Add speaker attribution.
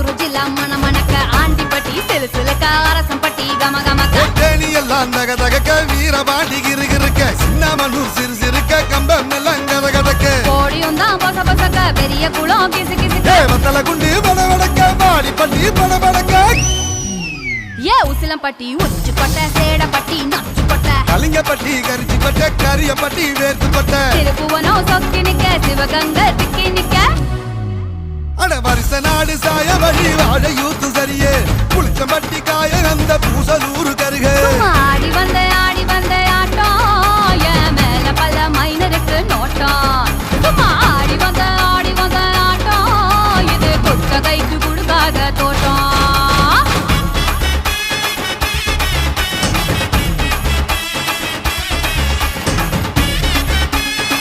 Speaker 1: எல்லாம் மன மணக்க ஆண்டிப்பட்டி சிலு சிலுக்க அரசம்பட்டி கம கமக்க.
Speaker 2: தேனி எல்லாம் தக தகக்க வீரபாண்டி கிருகிருக்க சின்னமனூர் சிறு சிறுக்க கம்பம் எல்லாம் கத கதக்க.
Speaker 1: கோடியும் தான் பொச பொசக்க பெரிய குளம் கிசு கிசுக்க.
Speaker 2: தேவத்தல குண்டு பட வடக்க பாடி பட்டி பட வடக்க.
Speaker 1: ஏ உசிலம்பட்டி உச்சுப்பட்ட சேடப்பட்டி நச்சுப்பட்ட.
Speaker 2: கலிங்கப்பட்டி கரிச்சி பட்ட கரியப்பட்டி வேர்த்து பட்ட
Speaker 1: திருப்புவனம் சொக்கி நிக்க சிவகங்க
Speaker 2: வருஷ நாடு சாய வழி வாழ யூத்து சரியே. புளிச்சம்பட்டு